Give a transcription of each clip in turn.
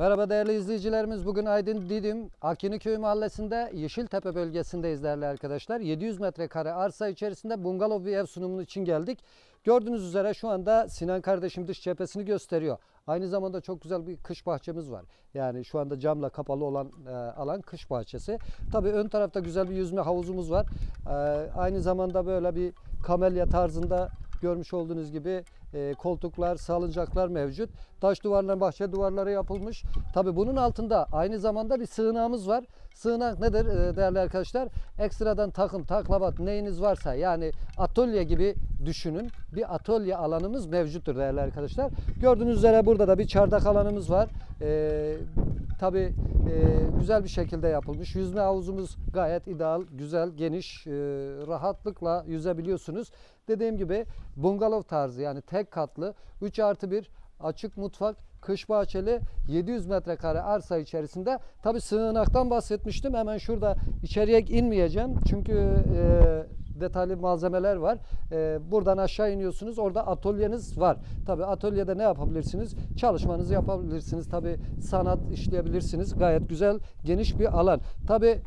Merhaba değerli izleyicilerimiz. Bugün Aydın Didim Akiniköy mahallesinde Yeşiltepe bölgesindeyiz değerli arkadaşlar. 700 metrekare arsa içerisinde bungalov bir ev sunumunun için geldik. Gördüğünüz üzere şu anda Sinan kardeşim dış cephesini gösteriyor. Aynı zamanda çok güzel bir kış bahçemiz var. Yani şu anda camla kapalı olan e, alan kış bahçesi. Tabii ön tarafta güzel bir yüzme havuzumuz var. E, aynı zamanda böyle bir kamelya tarzında görmüş olduğunuz gibi e, koltuklar, salıncaklar mevcut. Taş duvarlar, bahçe duvarları yapılmış. Tabii bunun altında aynı zamanda bir sığınağımız var. Sığınak nedir e, değerli arkadaşlar? Ekstradan takım, taklavat neyiniz varsa yani atölye gibi düşünün. Bir atölye alanımız mevcuttur değerli arkadaşlar. Gördüğünüz üzere burada da bir çardak alanımız var. E, tabii güzel bir şekilde yapılmış. Yüzme havuzumuz gayet ideal, güzel, geniş, e, rahatlıkla yüzebiliyorsunuz. Dediğim gibi bungalov tarzı yani tek katlı 3 artı 1 açık mutfak kış bahçeli 700 metrekare arsa içerisinde tabi sığınaktan bahsetmiştim hemen şurada içeriye inmeyeceğim çünkü e, detaylı malzemeler var. E, buradan aşağı iniyorsunuz orada atölyeniz var. Tabi atölyede ne yapabilirsiniz? Çalışmanızı yapabilirsiniz. Tabi sanat işleyebilirsiniz. Gayet güzel geniş bir alan. Tabi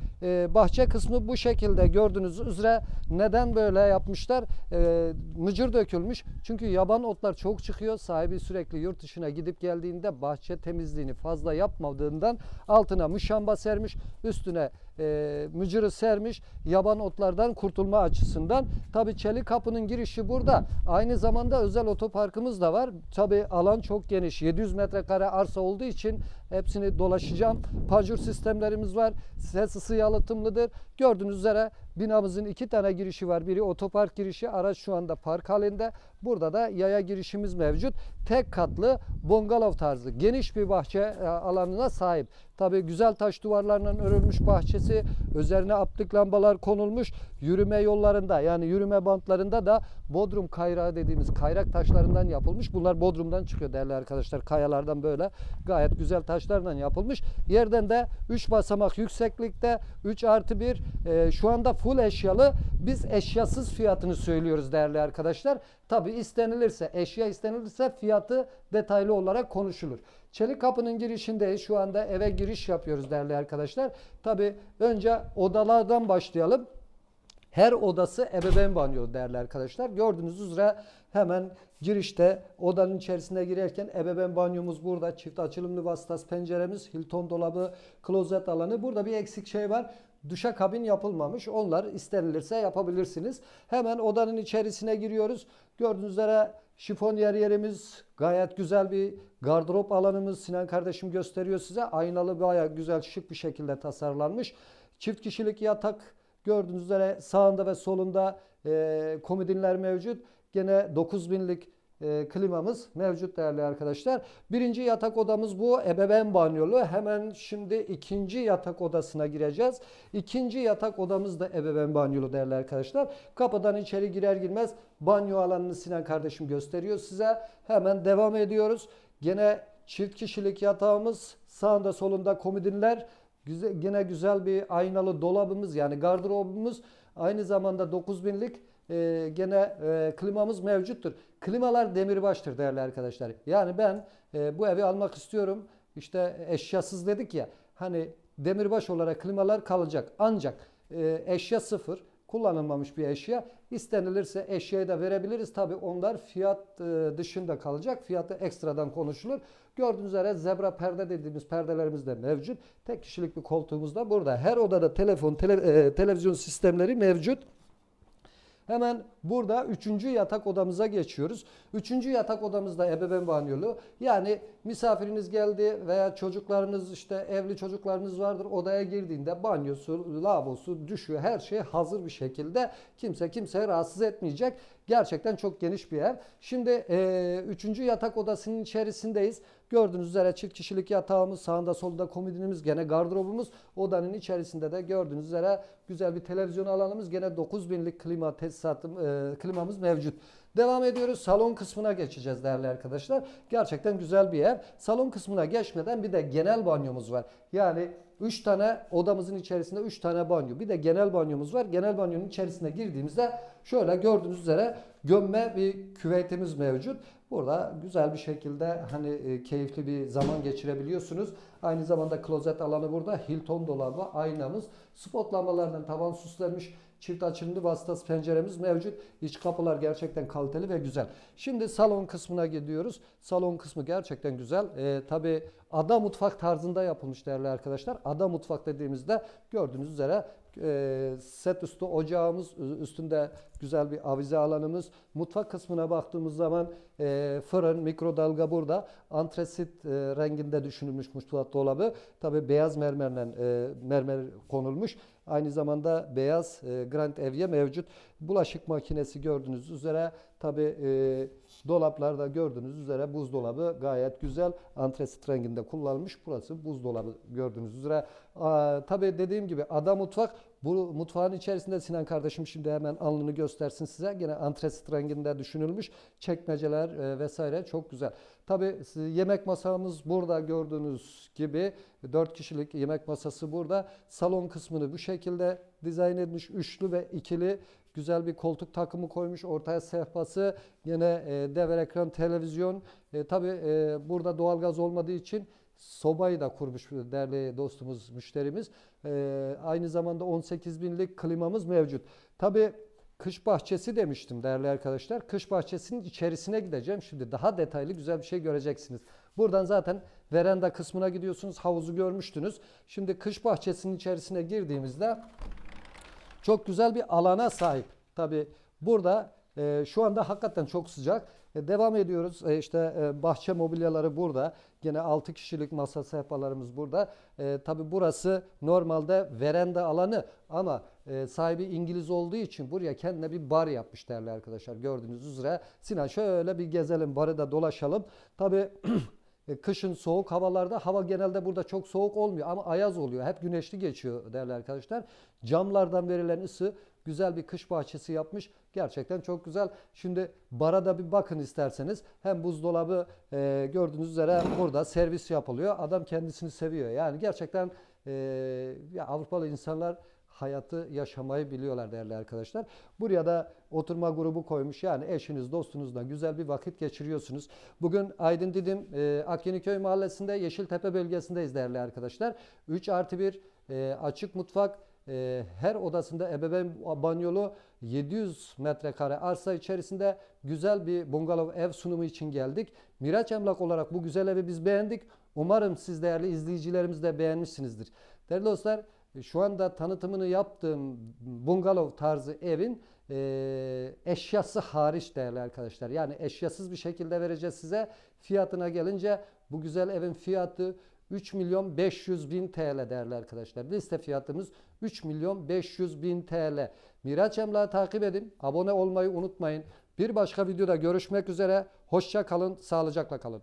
bahçe kısmı bu şekilde gördüğünüz üzere neden böyle yapmışlar? E, mıcır dökülmüş. Çünkü yaban otlar çok çıkıyor. Sahibi sürekli yurt dışına gidip geldiğinde bahçe temizliğini fazla yapmadığından altına muşamba sermiş üstüne e, mıcırı sermiş. Yaban otlardan kurtulma açısından tabi çelik kapının girişi burada. Aynı zamanda özel otoparkımız da var. Tabi alan çok geniş. 700 metrekare arsa olduğu için hepsini dolaşacağım. Panjur sistemlerimiz var. Ses ısı yalıtımlıdır. Gördüğünüz üzere binamızın iki tane girişi var. Biri otopark girişi araç şu anda park halinde. Burada da yaya girişimiz mevcut. Tek katlı bungalov tarzı geniş bir bahçe e, alanına sahip. Tabi güzel taş duvarlarla örülmüş bahçesi üzerine aptik lambalar konulmuş. Yürüme yollarında yani yürüme bantlarında da bodrum kayrağı dediğimiz kayrak taşlarından yapılmış. Bunlar bodrumdan çıkıyor değerli arkadaşlar. Kayalardan böyle gayet güzel taşlardan yapılmış. Yerden de 3 basamak yükseklikte 3 artı 1 e, şu anda full eşyalı biz eşyasız fiyatını söylüyoruz değerli arkadaşlar tabi istenilirse eşya istenilirse fiyatı detaylı olarak konuşulur Çelik kapının girişindeyiz. Şu anda eve giriş yapıyoruz değerli arkadaşlar. Tabi önce odalardan başlayalım. Her odası ebeveyn banyo değerli arkadaşlar. Gördüğünüz üzere hemen girişte odanın içerisine girerken ebeveyn banyomuz burada. Çift açılımlı vasıtası penceremiz, Hilton dolabı, klozet alanı. Burada bir eksik şey var. Duşa kabin yapılmamış. Onlar istenilirse yapabilirsiniz. Hemen odanın içerisine giriyoruz. Gördüğünüz üzere şifonyer yerimiz gayet güzel bir gardırop alanımız. Sinan kardeşim gösteriyor size. Aynalı bayağı güzel şık bir şekilde tasarlanmış. Çift kişilik yatak gördüğünüz üzere sağında ve solunda e, komodinler mevcut. Gene 9000'lik e, klimamız mevcut değerli arkadaşlar. Birinci yatak odamız bu ebeveyn banyolu. Hemen şimdi ikinci yatak odasına gireceğiz. İkinci yatak odamız da ebeveyn banyolu değerli arkadaşlar. Kapıdan içeri girer girmez banyo alanını Sinan kardeşim gösteriyor size. Hemen devam ediyoruz. Gene çift kişilik yatağımız sağında solunda komodinler. Güzel, gene güzel bir aynalı dolabımız yani gardırobumuz. Aynı zamanda 9000'lik e, gene e, klimamız mevcuttur. Klimalar demirbaştır değerli arkadaşlar. Yani ben e, bu evi almak istiyorum. İşte eşyasız dedik ya. Hani demirbaş olarak klimalar kalacak. Ancak e, eşya sıfır kullanılmamış bir eşya. İstenilirse eşyayı da verebiliriz. Tabi onlar fiyat e, dışında kalacak. Fiyatı ekstradan konuşulur. Gördüğünüz üzere zebra perde dediğimiz perdelerimiz de mevcut. Tek kişilik bir koltuğumuz da burada. Her odada telefon, tele, e, televizyon sistemleri mevcut. Hemen burada üçüncü yatak odamıza geçiyoruz. Üçüncü yatak odamızda ebeveyn banyolu. Yani misafiriniz geldi veya çocuklarınız işte evli çocuklarınız vardır. Odaya girdiğinde banyosu, lavabosu, düşüyor. Her şey hazır bir şekilde. Kimse kimseye rahatsız etmeyecek. Gerçekten çok geniş bir ev. Şimdi e, üçüncü yatak odasının içerisindeyiz. Gördüğünüz üzere çift kişilik yatağımız, sağında solunda komodinimiz, gene gardırobumuz. Odanın içerisinde de gördüğünüz üzere güzel bir televizyon alanımız, gene 9000'lik klima tesisatı, e, klimamız mevcut. Devam ediyoruz. Salon kısmına geçeceğiz değerli arkadaşlar. Gerçekten güzel bir ev. Salon kısmına geçmeden bir de genel banyomuz var. Yani 3 tane odamızın içerisinde 3 tane banyo. Bir de genel banyomuz var. Genel banyonun içerisine girdiğimizde şöyle gördüğünüz üzere gömme bir küvetimiz mevcut. Burada güzel bir şekilde hani e, keyifli bir zaman geçirebiliyorsunuz. Aynı zamanda klozet alanı burada. Hilton dolabı, aynamız, spot lambalardan tavan süslenmiş çift açılımlı vasıtası penceremiz mevcut. İç kapılar gerçekten kaliteli ve güzel. Şimdi salon kısmına gidiyoruz. Salon kısmı gerçekten güzel. Ee, Tabi ada mutfak tarzında yapılmış değerli arkadaşlar. Ada mutfak dediğimizde gördüğünüz üzere e, set üstü ocağımız, üstünde güzel bir avize alanımız. Mutfak kısmına baktığımız zaman e, fırın, mikrodalga burada. Antresit e, renginde düşünülmüş mutfak dolabı. Tabi beyaz mermerle e, mermer konulmuş. Aynı zamanda beyaz e, Grand Evye mevcut. Bulaşık makinesi gördüğünüz üzere tabi e, dolaplarda gördüğünüz üzere buzdolabı gayet güzel. Antresit renginde kullanılmış. Burası buzdolabı gördüğünüz üzere. Tabi dediğim gibi ada mutfak. Bu mutfağın içerisinde Sinan kardeşim şimdi hemen alnını göstersin size. Gene antresit renginde düşünülmüş. Çekmeceler e, vesaire çok güzel. Tabi yemek masamız burada gördüğünüz gibi 4 kişilik yemek masası burada. Salon kısmını bu şekilde dizayn edilmiş. Üçlü ve ikili güzel bir koltuk takımı koymuş. Ortaya sehpası. Yine e, ekran televizyon. E, Tabi burada doğalgaz olmadığı için sobayı da kurmuş değerli dostumuz, müşterimiz. E, aynı zamanda 18 binlik klimamız mevcut. Tabi kış bahçesi demiştim değerli arkadaşlar. Kış bahçesinin içerisine gideceğim. Şimdi daha detaylı güzel bir şey göreceksiniz. Buradan zaten veranda kısmına gidiyorsunuz. Havuzu görmüştünüz. Şimdi kış bahçesinin içerisine girdiğimizde çok güzel bir alana sahip. Tabi burada e, şu anda hakikaten çok sıcak. E, devam ediyoruz. E, işte e, bahçe mobilyaları burada. Gene 6 kişilik masa sehpalarımız burada. E, Tabi burası normalde veranda alanı ama e, sahibi İngiliz olduğu için buraya kendine bir bar yapmış değerli arkadaşlar. Gördüğünüz üzere. Sinan şöyle bir gezelim, barı da dolaşalım. Tabi E, Kışın soğuk havalarda hava genelde burada çok soğuk olmuyor ama ayaz oluyor. Hep güneşli geçiyor değerli arkadaşlar. Camlardan verilen ısı güzel bir kış bahçesi yapmış. Gerçekten çok güzel. Şimdi bara da bir bakın isterseniz. Hem buzdolabı e, gördüğünüz üzere burada servis yapılıyor. Adam kendisini seviyor. Yani gerçekten e, ya Avrupalı insanlar hayatı yaşamayı biliyorlar değerli arkadaşlar. Buraya da oturma grubu koymuş. Yani eşiniz, dostunuzla güzel bir vakit geçiriyorsunuz. Bugün Aydın Didim e, Akyeniköy Mahallesi'nde Yeşiltepe bölgesindeyiz değerli arkadaşlar. 3 artı 1 e, açık mutfak e, her odasında ebeveyn banyolu 700 metrekare arsa içerisinde güzel bir bungalov ev sunumu için geldik. Miraç Emlak olarak bu güzel evi biz beğendik. Umarım siz değerli izleyicilerimiz de beğenmişsinizdir. Değerli dostlar şu anda tanıtımını yaptığım bungalov tarzı evin e, eşyası hariç değerli arkadaşlar. Yani eşyasız bir şekilde vereceğiz size. Fiyatına gelince bu güzel evin fiyatı 3 milyon 500 bin TL değerli arkadaşlar. Liste fiyatımız 3 milyon 500 bin TL. Miraç Emlak'ı takip edin. Abone olmayı unutmayın. Bir başka videoda görüşmek üzere. Hoşça kalın, sağlıcakla kalın.